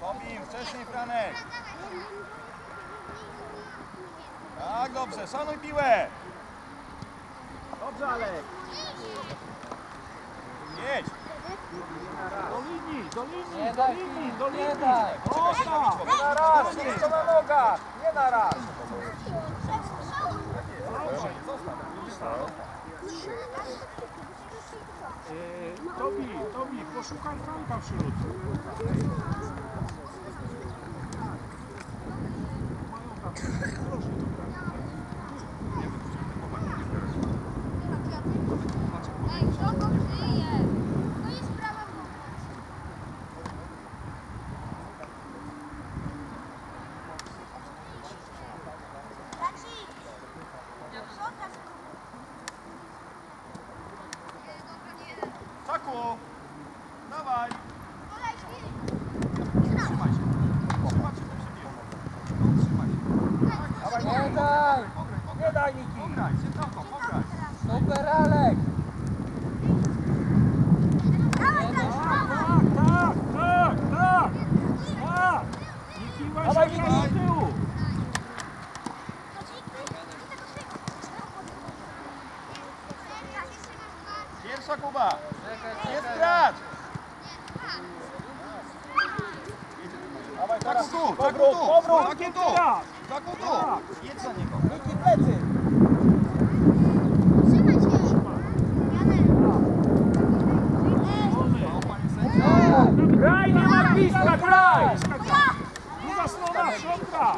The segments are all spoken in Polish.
Pobij, wcześniej Franek. Tak, dobrze, szanuj piłę. Dobrze, Alek. Jedź. Do linii, do linii, do linii, do linii. tak. Nie na raz, wszystko na nogach, nie na raz. Tobi, Tobi, poszukaj Franka wśród. Mają tam, proszę tutaj. Ej, kto go kryje? To jest sprawa w Saku, dawaj. Trzymaj się. Trzymaj się, to się bije. No, trzymaj się. Dawaj, Nie daj! pograj, pograj. Nie daj Miki! Pograj, się trochę, pograj. Super Alek! Tak, tak, tak, tak. Tak. Nie kiwaj Dawaj, się Miki. do tyłu. Pierwsza Kuba. Czekaj, Jest czekaj. gracz. Dawaj, Saku tu, Saku tu, Saku tu. Saku tu. Jedź za niego. Miki plecy! Graj, nie ma bliska, graj! Druga strona, środka!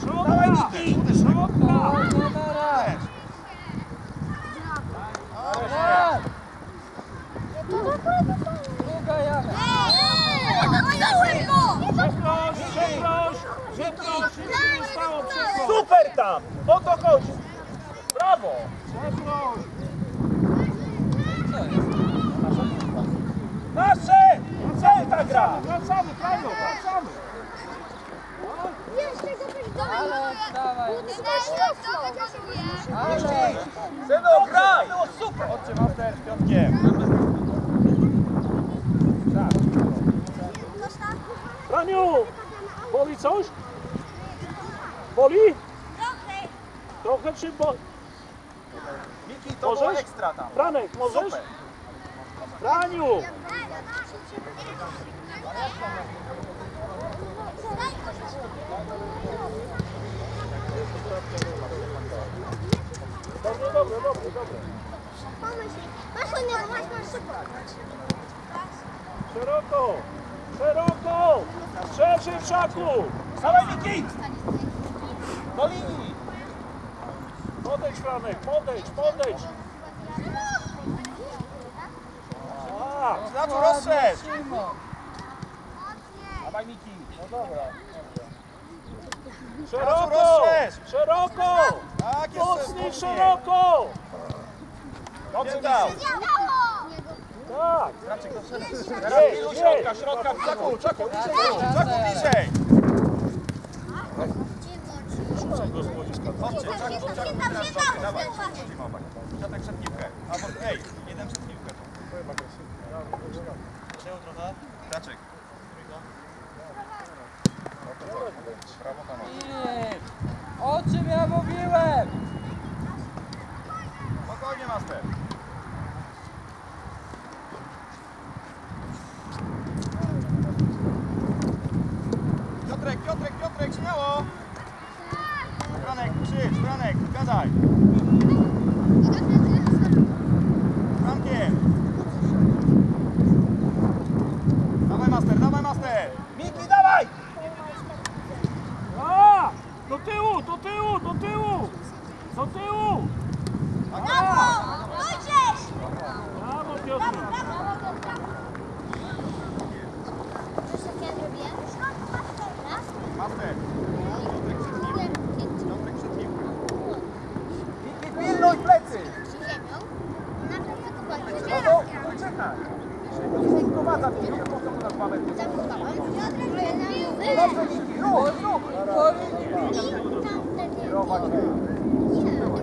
Środka! Środka! Druga Janek! Przeproś, przeproś, tam! O to chodzi! Brawo! Nasze! Celta gra! Wracamy, Franio, wracamy! Alek, dawaj! Ale Alek! Synu, graj! Było super. Chodźcie, master z Piotrkiem. Franiu! Boli coś? Boli? Trochę czy bo... Miki, to było Możesz? ekstra tam. Franek, możesz? Super. Franiu! Dobrze, dobrze, dobrze, dobrze. Szeroko! Szeroko! Szerszy w szaku! Dawaj Miki! Do linii! Podejdź Franek, podejdź, podejdź! Znaczy rozszerz. Szymon! Dawaj Miki! No dobra. szeroko! rozszerz. Szeroko! Tak, Mocniej szeroko! Dobrze dał. Tak! Teraz pilu jedź. środka, środka. Czaku, czaku, bliżej. Czaku, bliżej. Chodźcie, czaku, czaku, teraz środkę, dawaj. Obaj. Siatek przed piłkę. Albo, ej, jeden przed piłkę. Przejął trochę. Kraczek. Prawo tam. Filip! O czym ja mówiłem? Spokojnie, master. Piotrek, Piotrek, Piotrek, śmiało! Franek, krzycz, Franek, gadaj! Frankiem! Dawaj, master, dawaj, master! Miki, dawaj! A! Do tyłu, do tyłu, do tyłu! Do tyłu! Brawo Piotr! Master! Piotrek przed piłkę. Piotrek przed piłkę. Miki, pilnuj plecy! No to uciekaj! Prowadza piłkę, po co mu na dwa metry? Dobrze Miki, Ruch, ruch. Linii.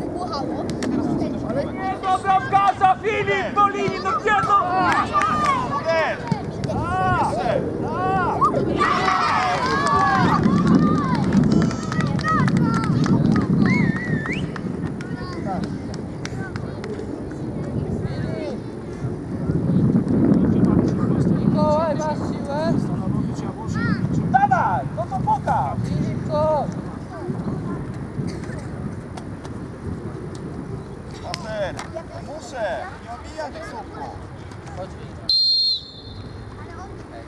Wybuchało. Ale nie, dobra gaza, Filip, do linii, no gdzie to? Jeden! Jeszcze! Mikołaj, masz siłę? Stanowić Jaworzek, czy Dawaj, no to pokaż. Filipko. Master! Muszę! Nie obijam tych słupków! Chodź,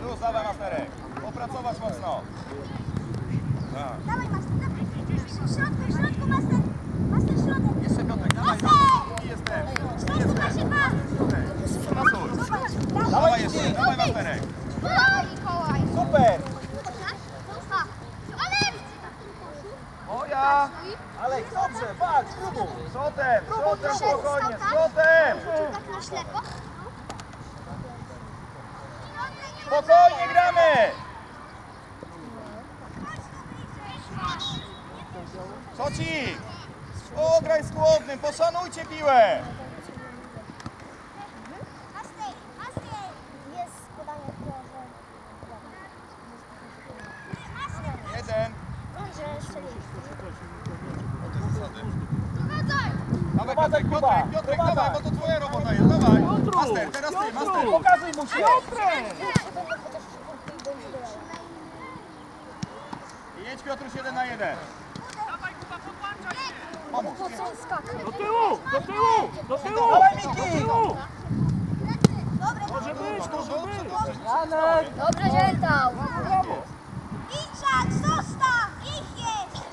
Luz, dawaj masterek! Popracować mocno! Tak. Dawaj, master, dawaj. W środku, w środku, master. Master, środek. Jeszcze Piotrek, dawaj! Master! Jestem! Środku masz! Brawo. Dawaj jeszcze, dawaj masterek! Brawo, Mikołaj. Super. Ale... Moja! Ale dobrze, walcz, spróbuj. Złotem spokojnie! Złotem! Tak na ślepo. Spokojnie gramy! Co ci? O, graj z głodnym, poszanujcie piłę! Master, master. Jest podanie głowy. Jeden. Dobrze, strzelił. Dawaj Prowadzaj, Piotrek, Kuba, Piotrek, Piotrek, prowadzaj. dawaj, bo to twoja robota jest, dawaj! Master, teraz ty, master! Pokazuj mu się. Jedź Piotruś jeden na jeden. Pomóż. Do tyłu! Do tyłu! Do tyłu! Dawaj, Do Miki. tyłu! Może być, może być! Janek. Dobrze, Ziętał. Brawo! Iczak, zostaw! Ich jest!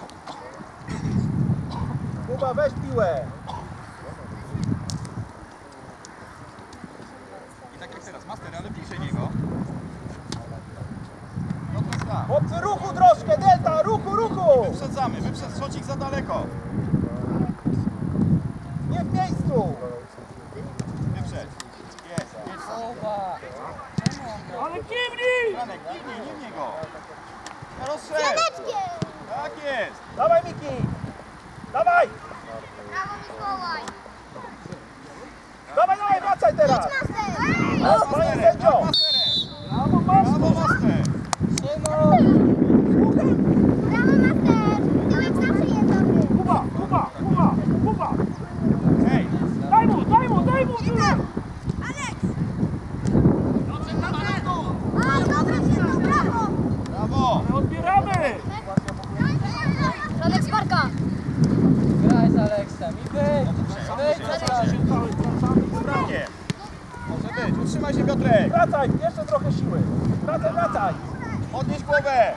Kuba, weź piłę. I tak jak teraz, master, ale bliżej niego. Piotruś da. Chłopcy, ruchu troszkę, delta, ruchu, ruchu. Wyprzedzamy, wyprzedz, szocik za daleko. Nie w miejscu. Wyprzedź. Jest. Kuba. Ale kiwnij! Franek, kiwnij, nie. No rozstrzel. Janeczkiem! Tak jest. Dawaj, Miki. Dawaj. Brawo, Mikołaj! Dawaj, dawaj, wracaj teraz. Panie Masterek, sędzio. tak, masterek. Brawo, Brawo, Master! master. Szymon. Brawo, Master! Tyłek zawsze jest dobry! Kuba, Kuba, Kuba, Kuba! Hej, Daj mu, daj mu, daj mu! Dziurek! Aleks! A, dobra, Ziętał, brawo! brawo. Ale odbieramy! Środek Sparka! Graj z Aleksem i wyjdź. Wyjdź od razu. Się cały wracamy. Sprawnie. Może być. Utrzymaj się Piotrek. Wracaj, jeszcze trochę siły. Wracaj, wracaj. Podnieś głowę.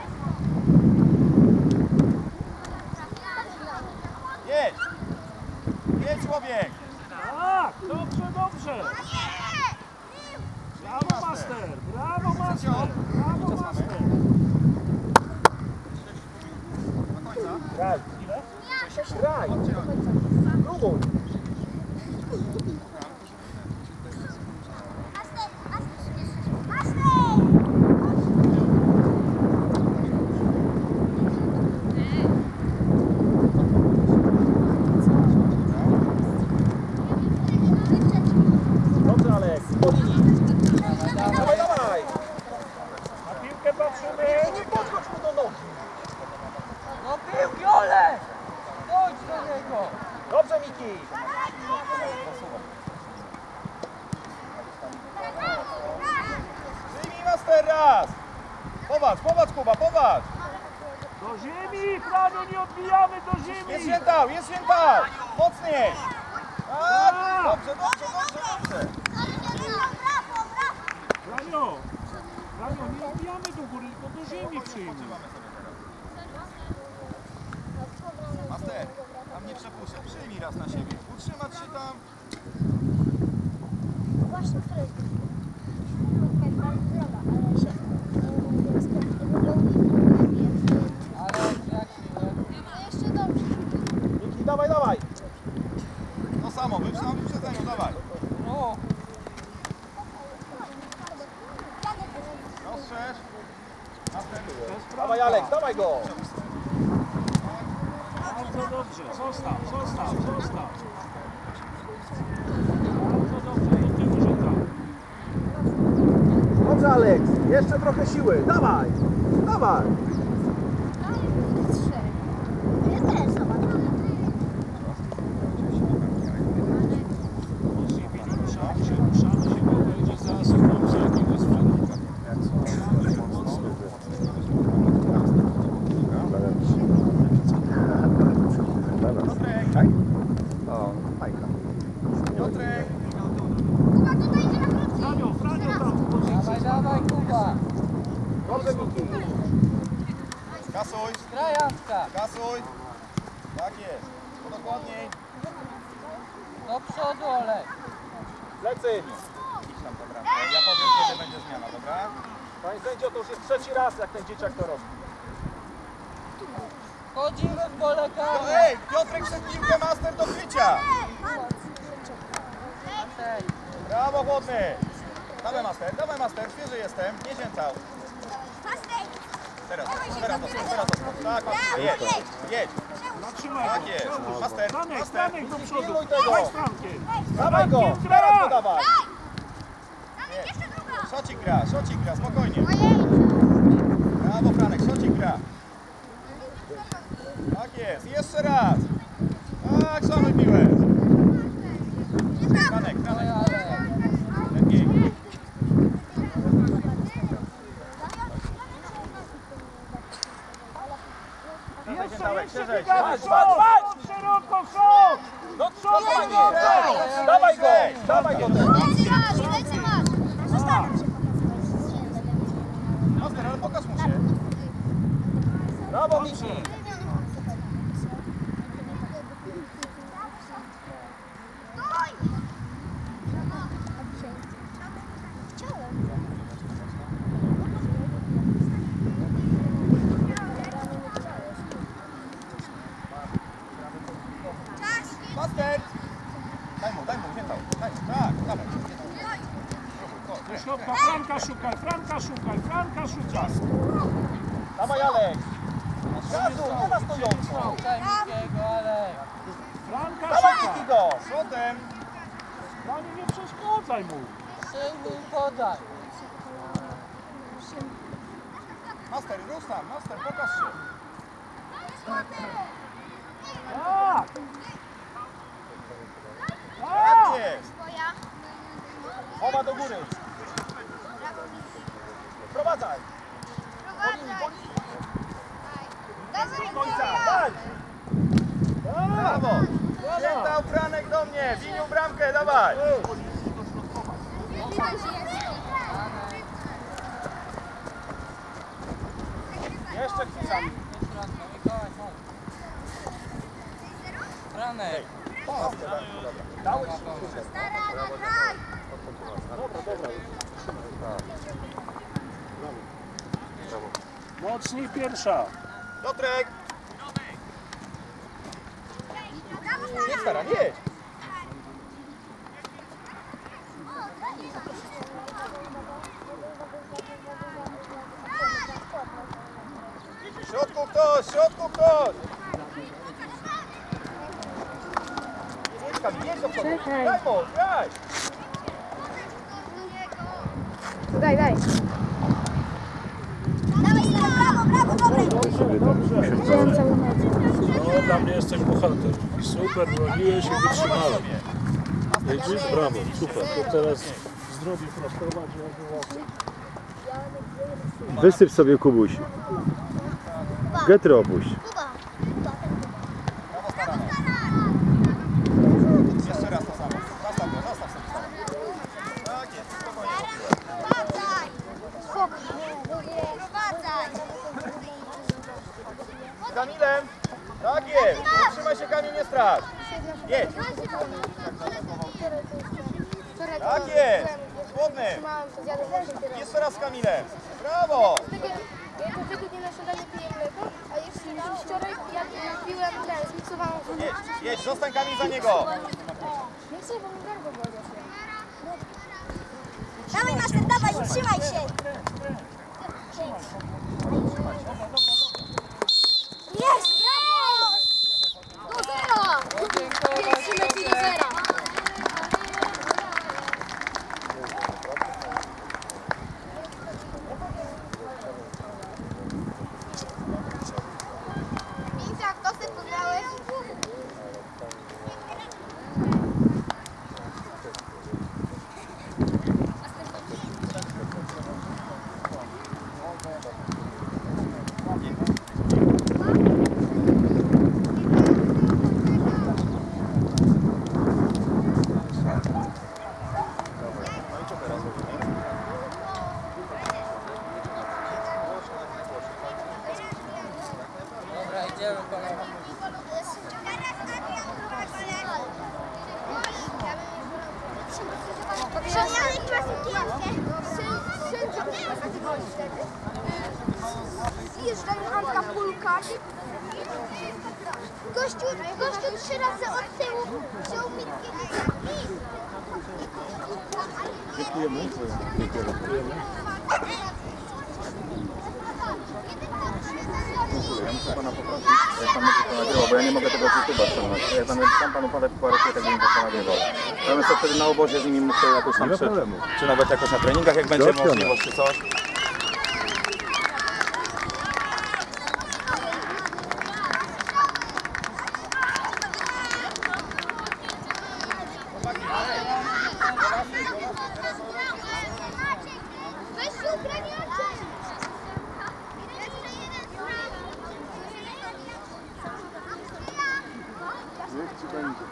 Jedź. Jedź człowiek. Tak, dobrze, dobrze! Brawo, Master! Brawo, Master! Brawo, Master! Do końca. Graj. Graj. Spróbuj. Master! Master! Dobrze, Alek. Po linii. Dawaj, dawaj. Na piłkę patrzymy! Nie podchodź mu do nogi. No piłki, Olek. Chodź do niego. Dobrze, Miki. Przyjmij master raz. Popatrz, popatrz Kuba, popatrz. Do ziemi! Franio, nie odbijamy do Jest ziemi! świętał, jest świętał. Mocniej. Tak. Dobrze, dobrze, dobrze, dobrze. Franio! Franio, nie odbijamy do góry, tylko do ziemi przyjmij. Master, tam nie przepuszczę. Przyjmij raz na siebie. Utrzymać się tam. Właśnie, który jest bardzo droga, ale się... Alek, jak siłę? Jeszcze dobrze. Miki, dawaj, dawaj. To samo, wyprzedz na wyprzedzeniu, dawaj. No. Rozszerz. Master. To jest Dawaj, prawda. Alek, dawaj go! Bardzo dobrze, zostaw, zostaw, zostaw. Bardzo dobrze, i ty może tak. Dobrze, Aleks, jeszcze trochę siły, dawaj! Dawaj! Mocniej Filip, ruszamy się, ruszamy się, bo będzie zaraz dobrze jakiegoś sprzedania. Ruszamy się mocno. Tak? O, fajka. Piotrek! Franio, Franio tam w pozycji. Dawaj, dawaj, Kuba. Dobrze, Miki. Kasuj, Kasuj. Tak jest. To dokładniej. Do przodu, Olek. Plecy. Idź tam do bramki. Ja powiem, kiedy będzie zmiana, dobra? Panie sędzio, to już jest trzeci raz, jak ten dzieciak to robi. Chodzimy w pole No, karne. ej, Piotrek przed piłkę master do. Ej, Brawo, chłodny. Dawaj master, dawaj master, świeży jestem, nie zięcał. Teraz, teraz to teraz to Tak, jedź, jedź. Zatrzymaj Tak go. Master, do przodu. Dawaj z Frankiem. Dawaj go, teraz gra. to dawaj. Szocik gra, szocik gra, spokojnie. Brawo Franek, szocik gra. Tak jest, jeszcze raz. Tak, szanuj piłę. Franek, Franek, ale. lepiej. Jeszcze, Dawaj, jeszcze szerzej. Szot, szot, szeroko, szot. No, Szot, dawaj szot, go, dawaj go, dawaj go teraz. Tak. Master, ale pokaż mu się. Brawo, Miki. Master! Daj mu, daj mu, wjętał. Daj mu, tak, dawaj. Do środka, Franka szukaj, Franka szukaj, Franka szukaj. Dawaj, Alek. Gazu, nie na stojąco. Szukaj Mikiego, Alek. Franka Dawaj, szukaj. Miki go. Nie przeszkadzaj mu. Przyjmij, podaj. Master, rusz tam, master, pokaż się. Tak. Jest. Mowa do góry. Wprowadzaj. Do końca. Daj. Brawo. Święta Franek do mnie. Winiu bramkę, dawaj. Jeszcze chwila. Do środka, Mikołaj, chodź. Franek. Master, Dałeś się. Mocniej pierwsza. Piotrek. Nie stara, jedź. W środku ktoś, w środku ktoś. Jedź tam, jedź do przodu. Daj mu, graj. Daj, daj. Dobrze, Wziąłem cały mecz. No, dla mnie jesteś bohater. Super, broniłeś i wytrzymałem. Jedziesz? Brawo, super. To teraz zdrowie prostować. Wysyp sobie Kubuś. Getry opuść. Brawo, staramy. Jeszcze raz to samo. Zastaw go, zastaw sobie stara. Tak jest, spokojnie. Z Kamilem. Tak jest. Trzymaj się Kamil, nie stracz. Jedź. Tak jest. Chłodny. Jeszcze raz z Kamilem. Brawo. Dnia na śniadanie piję a jeszcze wczoraj jak piłem ten, zmiksowałam wodę. Jedź, jedź, zostań Kamil za niego. Nie chcę, bo mi gardło boli. Dawaj master, dawaj, trzymaj się! Gościu, trzy razy od tyłu wziął mi Dziękujemy. Dziękujemy. Ja muszę pana poprosić, jak pan będzie to nagrywał, bo ja nie mogę tego z YouTube'a ściągnąć. Jak pan sam panu parę parę tak bym to nagrywał. Ja bym sobie wtedy na obozie z nimi mógł jakoś tam czy, czy nawet jakoś na treningach, jak będzie możliwość czy coś. Alexander,